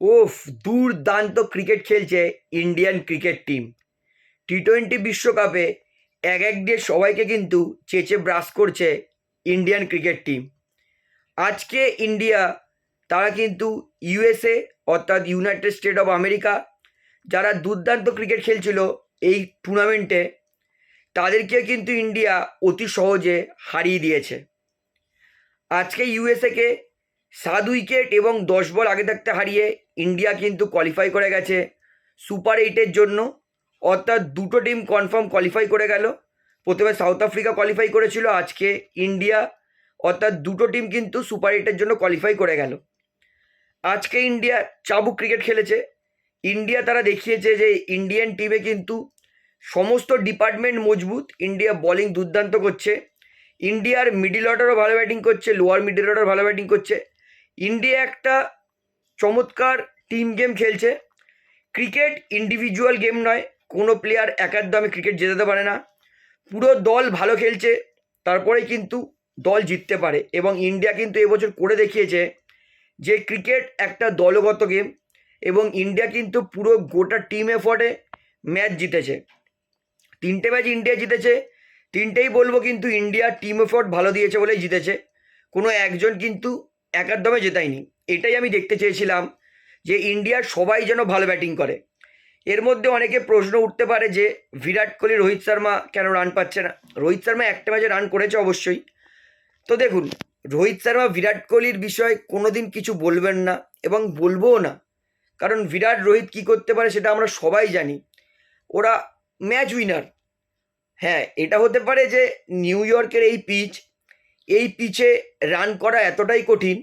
ওফ দুর্দান্ত ক্রিকেট খেলছে Indian cricket team. T twenty বিশ্বকাপে এক এক দিয়ে সবাইকে কিন্তু চেচে ব্রাশ করছে ইন্ডিয়ান ক্রিকেট টিম। আজকে ইন্ডিয়া, তারা কিন্তু ইউএসএ অর্থাৎ ইউনাইটেড স্টেট অফ আমেরিকা, যারা দুর্দান্ত ক্রিকেট খেলছিল এই টুর্নামেন্টে তাদেরকে কিন্তু ইন্ডিয়া অতি সহজে হারিয়ে দিয়েছে। আজকে ইউএসএকে সাত উইকেট এবং দশ বল আগে থাকতে হারিয়ে ইন্ডিয়া কিন্তু কোয়ালিফাই করে গেছে। সুপার এইটের জন্য অর্থাৎ দুটো টিম কনফার্ম কোয়ালিফাই করে গেল। প্রথমে সাউথ আফ্রিকা কোয়ালিফাই করেছিল, আজকে ইন্ডিয়া অর্থাৎ দুটো টিম কিন্তু সুপার এইটের জন্য কোয়ালিফাই করে গেল। আজকে ইন্ডিয়া চাবুক ক্রিকেট খেলেছে। ইন্ডিয়া তারা দেখিয়েছে যে ইন্ডিয়ান টিমে কিন্তু সমস্ত ডিপার্টমেন্ট মজবুত। ইন্ডিয়া বোলিং দুর্দান্ত করছে। ইন্ডিয়ার মিডিল অর্ডারও ভালো ব্যাটিং করছে লোয়ার মিডিল অর্ডার ভালো ব্যাটিং করছে। ইন্ডিয়া একটা চমৎকার টিম গেম খেলছে। ক্রিকেট ইন্ডিভিজুয়াল গেম নয়, কোনো প্লেয়ার একার দমে ক্রিকেট জেতাতে পারে না। পুরো দল ভালো খেলছে, তারপরেই কিন্তু দল জিততে পারে এবং ইন্ডিয়া কিন্তু এবছর করে দেখিয়েছে যে ক্রিকেট একটা দলগত গেম এবং ইন্ডিয়া কিন্তু পুরো গোটা টিম এফর্টে ম্যাচ জিতেছে। তিনটে ম্যাচ ইন্ডিয়া জিতেছে, তিনটেই বলব কিন্তু ইন্ডিয়া টিম এফর্ট ভালো দিয়েছে বলেই জিতেছে। কোনো একজন কিন্তু একার দমে জেতায়নি। এটাই আমি দেখতে চেয়েছিলাম যে ইন্ডিয়ার সবাই যেন ভালো ব্যাটিং করে। এর মধ্যে অনেকে প্রশ্ন উঠতে পারে যে বিরাট কোহলি, রোহিত শর্মা কেন রান পাচ্ছে না? রোহিত শর্মা একটা ম্যাচে রান করেছে অবশ্যই। তো দেখুন, রোহিত শর্মা, বিরাট কোহলির বিষয়ে কোনো দিন কিছু বলবেন না এবং বলবোও না। কারণ বিরাট, রোহিত কী করতে পারে সেটা আমরা সবাই জানি। ওরা ম্যাচ উইনার হ্যাঁ এটা হতে পারে যে নিউ ইয়র্কের এই পিচ এই পিচে রান করা এতটাই কঠিন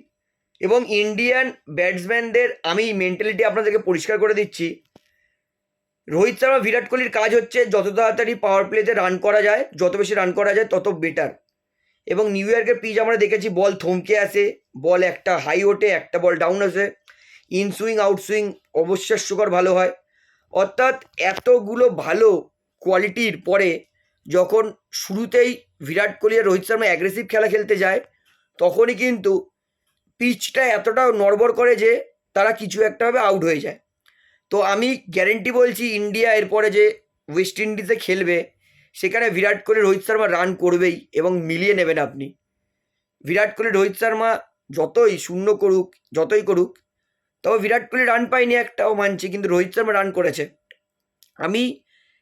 এবং ইন্ডিয়ান ব্যাটসম্যানদের আমি মেন্টালিটি আপনাদেরকে পরিষ্কার করে দিচ্ছি। রোহিত শর্মা, বিরাট কোহলির কাজ হচ্ছে যত তাড়াতাড়ি পাওয়ার প্লেতে রান করা যায়, যত বেশি রান করা যায়, তত বেটার এবং নিউ ইয়র্কের পিচ আমরা দেখেছি বল থমকে আসে বল একটা হাই ওঠে, একটা বল ডাউন আসে। ইন সুইং আউট সুইং অবিশ্বাস্যকর ভালো হয়। অর্থাৎ এতগুলো ভালো কোয়ালিটির পরে যখন শুরুতেই বিরাট কোহলি আর রোহিত শর্মা অ্যাগ্রেসিভ খেলা খেলতে যায়, তখনই কিন্তু পিচটা এতটা নড়বড় করে যে তারা কিছু একটাভাবে আউট হয়ে যায়। তো আমি গ্যারেন্টি বলছি ইন্ডিয়া এরপরে যে ওয়েস্ট ইন্ডিজে খেলবে, সেখানে বিরাট কোহলি, রোহিত শর্মা রান করবেই এবং মিলিয়ে নেবেন আপনি। বিরাট কোহলি, রোহিত শর্মা যতই শূন্য করুক, যতই করুক, তবে বিরাট কোহলি রান পায়নি একটাও মানছি, কিন্তু রোহিত শর্মা রান করেছে। আমি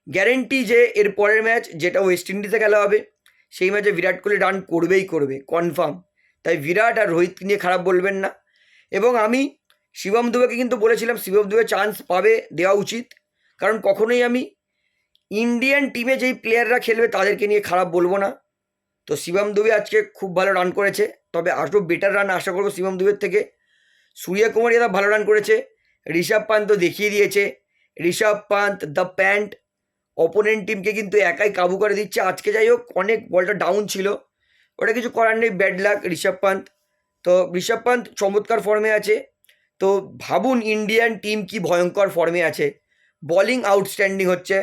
গ্যারেন্টি যে এর পরের ম্যাচ যেটা ওয়েস্ট ইন্ডিজে খেলা হবে, সেই ম্যাচে বিরাট কোহলি রান করবেই করবে কনফার্ম তাই বিরাট আর রোহিত নিয়ে খারাপ বলবেন না। এবং আমি শিবম দুবেকে কিন্তু বলেছিলাম, শিবম দুবে চান্স পাবে, দেওয়া উচিত। কারণ কখনোই আমি ইন্ডিয়ান টিমে যেই প্লেয়াররা খেলবে, তাদেরকে নিয়ে খারাপ বলব না। তো শিবম দুবে আজকে খুব ভালো রান করেছে। তবে আরও বেটার রান আশা করব শিবম দুবের থেকে। সূর্যকুমার যাদব ভালো রান করেছে। ঋষভ পান্ত দেখিয়ে দিয়েছে। Rishabh Pant the pant opponent টিমকে কিন্তু একাই কাবু করে দিচ্ছে। আজকে যাই হোক, অনেক বলটা ডাউন ছিল। ওটা কিছু করার নেই ব্যাড লাক ঋষভ পান্ত। তো ঋষভ পান্ত চমৎকার ফর্মে আছে। তো ভাবুন ইন্ডিয়ান টিম কি ভয়ঙ্কর ফর্মে আছে। বলিং আউটস্ট্যান্ডিং হচ্ছে।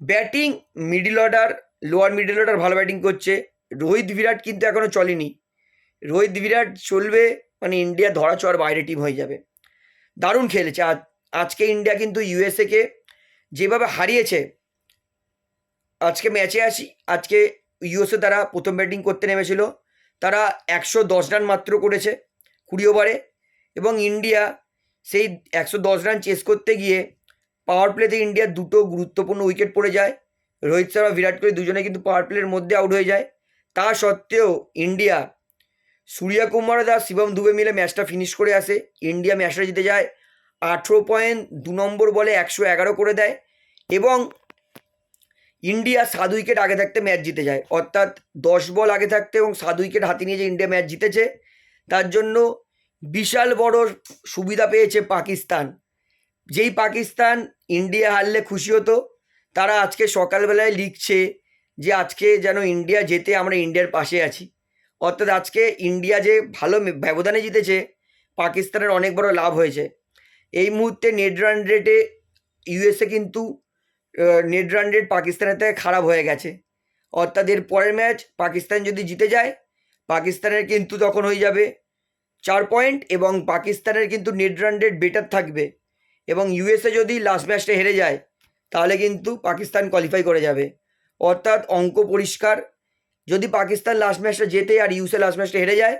Batting middle order lower middle order ভালো ব্যাটিং করছে। রোহিত বিরাট কিন্তু এখনও চলেনি। রোহিত বিরাট চলবে মানে ইন্ডিয়া ধরা ছোঁয়ার বাইরে টিম হয়ে যাবে। দারুণ খেলেছে। আজ, আজকে ইন্ডিয়া কিন্তু ইউএসএকে যেভাবে হারিয়েছে আজকে ম্যাচে আসি আজকে ইউএসএ তারা প্রথম ব্যাটিং করতে নেমেছিল। তারা একশো দশ রান মাত্র করেছে কুড়ি ওভারে এবং ইন্ডিয়া সেই একশো দশ রান চেস করতে গিয়ে পাওয়ার প্লেতে ইন্ডিয়ার দুটো গুরুত্বপূর্ণ উইকেট পড়ে যায়। রোহিত শর্মা, বিরাট কোহলি দুজনে কিন্তু পাওয়ার প্লের মধ্যে আউট হয়ে যায়। তা সত্ত্বেও ইন্ডিয়া সূর্যা কুমার দাস, শিবম দুবে মিলে ম্যাচটা ফিনিশ করে আসে। ইন্ডিয়া ম্যাচটা জিতে যায় আঠেরো পয়েন্ট দু নম্বর বলে একশো এগারো করে দেয়। এবং ইন্ডিয়া সাত উইকেট আগে থাকতে ম্যাচ জিতে যায়। অর্থাৎ দশ বল আগে থাকতে এবং সাত উইকেট হাতে নিয়ে যে ইন্ডিয়া ম্যাচ জিতেছে, তার জন্য বিশাল বড় সুবিধা পেয়েছে পাকিস্তান। যেই পাকিস্তান ইন্ডিয়া হারলে খুশি হতো, তারা আজকে সকালবেলায় লিখছে যে আজকে যেন ইন্ডিয়া যেতে আমরা ইন্ডিয়ার পাশে আছি। অর্থাৎ আজকে ইন্ডিয়া যে ভালো ব্যবধানে জিতেছে, পাকিস্তানের অনেক বড় লাভ হয়েছে। এই মুহূর্তে নেট রান রেটে ইউএসএ কিন্তু নেট রান রেট পাকিস্তানের থেকে খারাপ হয়ে গেছে। অর্থাৎ এর পরের ম্যাচ পাকিস্তান যদি জিতে যায়, পাকিস্তানের কিন্তু তখন হয়ে যাবে চার পয়েন্ট এবং পাকিস্তানের কিন্তু নেট রান রেট বেটার থাকবে এবং ইউএসএ যদি লাস্ট ম্যাচটা হেরে যায়, তাহলে কিন্তু পাকিস্তান কোয়ালিফাই করে যাবে। অর্থাৎ অঙ্ক পরিষ্কার। যদি পাকিস্তান লাস্ট ম্যাচটা জেতে আর ইউএসএ লাস্ট ম্যাচটা হেরে যায়,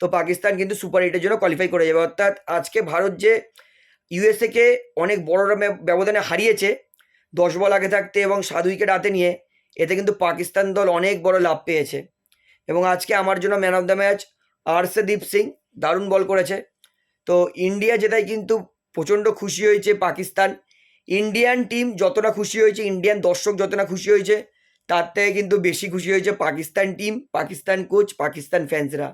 তো পাকিস্তান কিন্তু সুপার এইটের জন্য কোয়ালিফাই করে যাবে। অর্থাৎ আজকে ভারত যে ইউএসএকে অনেক বড় ব্যবধানে হারিয়েছে দশ বল আগে থাকতে এবং সাত উইকেট হাতে নিয়ে, এতে কিন্তু পাকিস্তান দল অনেক বড় লাভ পেয়েছে। এবং আজকে আমার জন্য man of the match Arshdeep Singh দারুণ বল করেছে। তো ইন্ডিয়া জেতায় কিন্তু প্রচণ্ড খুশি হয়েছে পাকিস্তান। ইন্ডিয়ান টিম যতটা খুশি হয়েছে, ইন্ডিয়ান দর্শক যতটা খুশি হয়েছে, তার থেকে কিন্তু বেশি খুশি হয়েছে পাকিস্তান টিম পাকিস্তান কোচ পাকিস্তান ফ্যান্সরা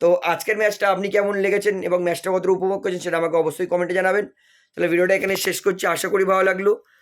তো আজকের ম্যাচটা আপনি কেমন লেগেছেন এবং ম্যাচটা কতটা উপভোগ করেছেন সেটা আমাকে অবশ্যই কমেন্টে জানাবেন। তাহলে ভিডিওটা এখানে শেষ করছি। আশা করি ভালো লাগল।